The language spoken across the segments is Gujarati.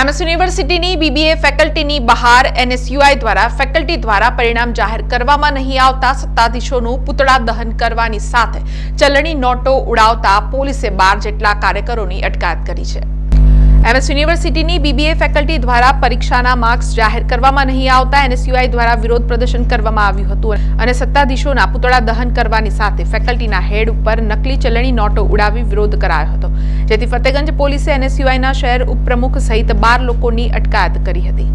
એમએસ યુનિવર્સિટીની બીબીએ ફેકલ્ટીની બહાર એનએસયુઆઈ દ્વારા ફેકલ્ટી દ્વારા પરિણામ જાહેર કરવામાં નહીં આવતા સત્તાધીશોનું પૂતળા દહન કરવાની સાથે ચલણી નોટો ઉડાવતા પોલીસે બાર જેટલા કાર્યકરોની અટકાયત કરી છે. એમએસ યુનિવર્સિટીની બીબીએ ફેકલ્ટી દ્વારા પરીક્ષાના માર્ક્સ જાહેર કરવામાં નહીં આવતા એનએસયુઆઈ દ્વારા વિરોધ પ્રદર્શન કરવામાં આવ્યું હતું. અને સત્તાધીશોના પુતળા દહન કરવાની સાથે ફેકલ્ટીના હેડ ઉપર નકલી ચલણી નોટો ઉડાવી વિરોધ કરાયો હતો. જેથી ફતેગંજ પોલીસે એનએસયુઆઈના શહેર ઉપપ્રમુખ સહિત બાર લોકોની અટકાયત કરી હતી.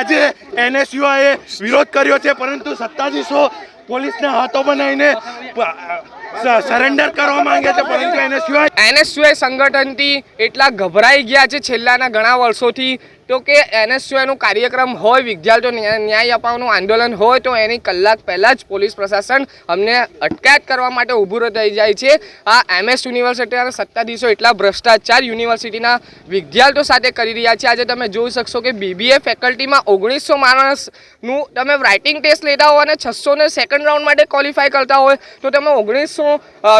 આજે એનએસયુઆઈએ વિરોધ કર્યો છે, પરંતુ સત્તાધીશો પોલીસના હાથો બનાવીને સરેન્ડર કરવા માંગે છે, પરંતુ એનએસયુઆઈ એનએસયુઆઈ સંગઠનથી એટલા ગભરાઈ ગયા છે છેલ્લાના ઘણા વર્ષોથી તો કે એનએસયુઆઈનો કાર્યક્રમ હોય, વિદ્યાર્થીઓ ન્યાય અપાવવાનું આંદોલન હોય, તો એની કલાક પહેલાં જ પોલીસ પ્રશાસન અમને અટકાયત કરવા માટે ઊભું થઈ જાય છે. આ એમએસ યુનિવર્સિટીના સત્તાધીશો એટલા ભ્રષ્ટાચાર યુનિવર્સિટીના વિદ્યાર્થીઓ સાથે કરી રહ્યા છે. આજે તમે જોઈ શકશો કે બીબીએ ફેકલ્ટીમાં ઓગણીસો માણસનું તમે રાઇટિંગ ટેસ્ટ લેતા હોય અને છસોને સેકન્ડ રાઉન્ડ માટે ક્વોલિફાય કરતા હોય, તો તમે ઓગણીસો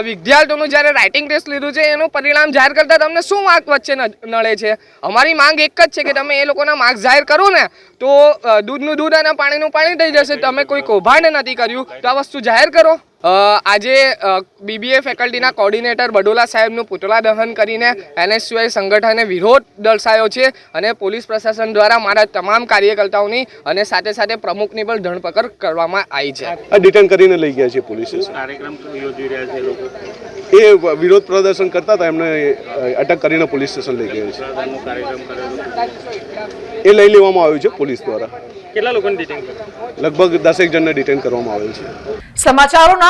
વિદ્યાર્થીઓનું જ્યારે રાઇટિંગ ટેસ્ટ લીધું છે, એનું પરિણામ જાહેર કરતાં તમને શું માર્ક વચ્ચે નડે છે? અમારી માંગ એક જ છે કે તમે એ લોકોના માર્ક જાહેર કરો ને, તો દૂધનું દૂધ અને પાણીનું પાણી થઈ જશે. તમે કોઈ કૌભાંડ નથી કર્યું. તો આ વસ્તુ જાહેર કરો. આજે બીબીએ ફેકલ્ટીના કોર્ડિનેટર બડોલા સાહેબનું પુતળા દહન કરીને એનએસયુઆઈ સંગઠને વિરોધ દર્શાવ્યો છે અને પોલીસ પ્રશાસન દ્વારા મારા તમામ કાર્યકર્તાઓની અને સાથે સાથે પ્રમુખની પણ ધરપકડ કરવામાં આવી છે. આ ડિટેન કરીને લઈ ગયા છે પોલીસે? કાર્યક્રમ યોજી રહ્યા છે લોકો. એ વિરોધ પ્રદર્શન કરતા હતા એમને અટક કરીને પોલીસ સ્ટેશન લઈ ગયા સત્તાધારનો કાર્યક્રમ કરેલો છે. એ લઈ લેવામાં આવ્યું છે પોલીસ દ્વારા. કેટલા લોકોને ડિટેન લગભગ દસેક જણને ડિટેન કરવામાં આવેલ છે. સમાચારોના